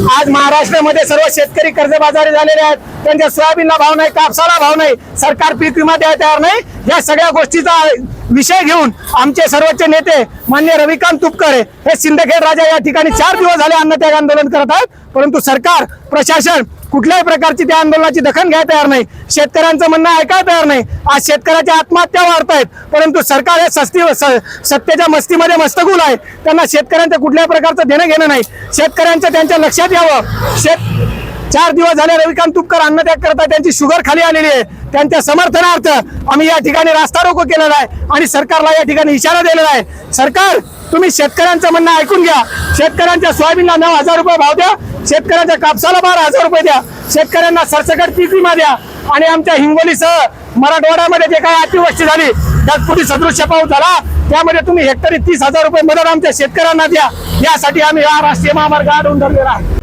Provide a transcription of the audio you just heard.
आज महाराष्ट्रामध्ये सर्व शेतकरी कर्जबाजारी झालेले आहेत. त्यांच्या सोयाबीनला भाव नाही कापसाला भाव नाही. सरकार पीक विमा द्यायला तयार नाही. या सगळ्या गोष्टीचा विषय घेऊन आमचे सर्वोच्च नेते मान्य रविकांत तुपकरे हे सिंदखेड राजा या ठिकाणी चार दिवस झाले अन्नत्याग आंदोलन करत आहेत. परंतु सरकार प्रशासन कुठल्याही प्रकारची त्या आंदोलनाची दखल घ्यायला तयार नाही. शेतकऱ्यांचं म्हणणं ऐकायला तयार नाही. आज शेतकऱ्याच्या आत्महत्या वाढत आहेत परंतु सरकार हे सस्ती स- सत्तेच्या मस्तीमध्ये मस्तगुल आहे. त्यांना शेतकऱ्यांचं कुठल्याही प्रकारचं देणं घेणं नाही. शेतकऱ्यांचं त्यांच्या लक्षात यावं. शेत चार दिवस झाले रविकांत तुपकर अन्नत्याग करतात त्यांची शुगर खाली आलेली आहे. त्यांच्या समर्थनार्थ आम्ही या ठिकाणी रास्ता रोको केलेला आहे आणि सरकारला या ठिकाणी इशारा दिलेला आहे. सरकार तुम्ही शेतकऱ्यांचं म्हणणं ऐकून घ्या. शेतकऱ्यांच्या सोयाबीनला नऊ हजार रुपये भाव द्या. शेतकऱ्यांच्या कापसाला बारा हजार रुपये द्या. शेतकऱ्यांना सरसकट पीक विमा द्या. आणि आमच्या हिंगोलीसह मराठवाड्यामध्ये जे काही अतिवृष्टी झाली त्यात सदृश्य पाऊस झाला त्यामध्ये तुम्ही हेक्टरी तीस हजार रुपये मदत आमच्या शेतकऱ्यांना द्या. यासाठी आम्ही हा राष्ट्रीय महामार्ग आडून धरलेला आहे.